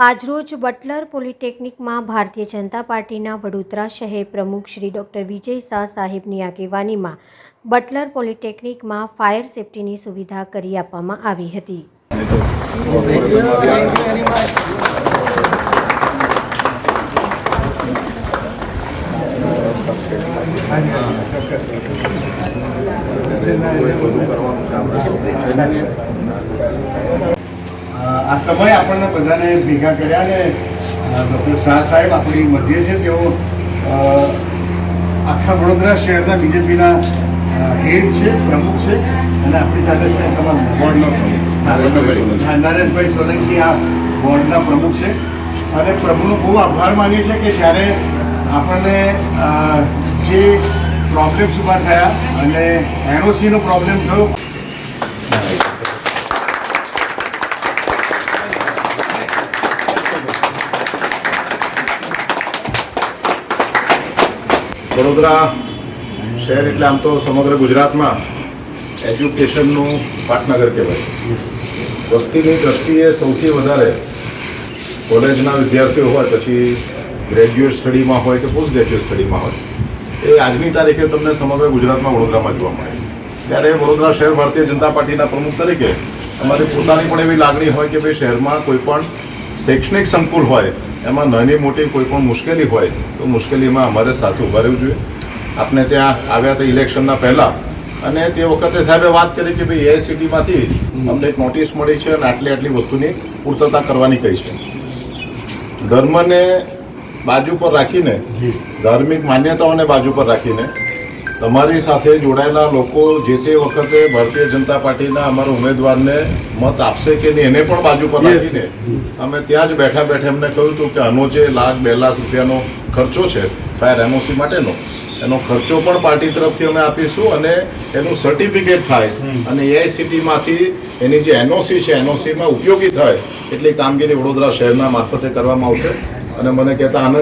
આજરોજ બટલર પોલિટેકનિકમાં ભારતીય જનતા પાર્ટીના વડોદરા શહેર પ્રમુખ શ્રી ડૉક્ટર વિજય શાહ સાહેબની આગેવાનીમાં બટલર પોલિટેકનિકમાં ફાયર સેફટીની સુવિધા કરી આપવામાં આવી હતી. આ સમય આપણને બધાને ભેગા કર્યા ને ડૉક્ટર શાહ સાહેબ આપણી મધ્ય છે તેઓ આખા વડોદરા શહેરના બીજેપીના હેડ છે પ્રમુખ છે અને આપણી સાથે તમારા બોર્ડનો નરેશભાઈ સોલંકી. આ બોર્ડના પ્રમુખ છે. અને પ્રભુનો બહુ આભાર માનીએ છીએ કે જ્યારે આપણને જે પ્રોબ્લેમ્સ ઊભા થયા અને એનઓસીનો પ્રોબ્લેમ થયો વડોદરા શહેર એટલે આમ તો સમગ્ર ગુજરાતમાં એજ્યુકેશનનું પાટનગર કહેવાય. વસ્તીની દ્રષ્ટિએ સૌથી વધારે કોલેજના વિદ્યાર્થીઓ હોય, પછી ગ્રેજ્યુએટ સ્ટડીમાં હોય કે પોસ્ટ ગ્રેજ્યુએટ સ્ટડીમાં હોય, એ આજની તારીખે તમને સમગ્ર ગુજરાતમાં વડોદરામાં જોવા મળે. ત્યારે વડોદરા શહેર ભારતીય જનતા પાર્ટીના પ્રમુખ તરીકે અમારી પોતાની પણ એવી લાગણી હોય કે ભાઈ શહેરમાં કોઈ પણ શૈક્ષણિક સંકુલ હોય એમાં નાની મોટી કોઈ પણ મુશ્કેલી હોય તો મુશ્કેલીમાં અમારે સાથે ઊભા રહેવું જોઈએ. આપણે ત્યાં આવ્યા હતા ઇલેક્શનના પહેલાં અને તે વખતે સાહેબે વાત કરી કે ભાઈ એઆઈસીટીમાંથી અમને એક નોટિસ મળી છે અને આટલી આટલી વસ્તુની પૂર્તતા કરવાની કહી છે. ધર્મને બાજુ પર રાખીને ધાર્મિક માન્યતાઓને બાજુ પર રાખીને તમારી સાથે જોડાયેલા લોકો જે તે વખતે ભારતીય જનતા પાર્ટીના અમારા ઉમેદવારને મત આપશે કે નહીં એને પણ બાજુ પર રાખીને અમે ત્યાં જ બેઠા બેઠા એમને કહ્યું હતું કે આનો જે લાખ બે લાખ રૂપિયાનો ખર્ચો છે ફાયર એમઓસી માટેનો એનો ખર્ચો પણ પાર્ટી તરફથી અમે આપીશું અને એનું સર્ટિફિકેટ થાય અને એઆઈસીટીમાંથી એની જે એનઓસી છે એનઓસીમાં ઉપયોગી થાય એટલી કામગીરી વડોદરા શહેરના મારફતે કરવામાં આવશે. અને મને કહેતા આનંદ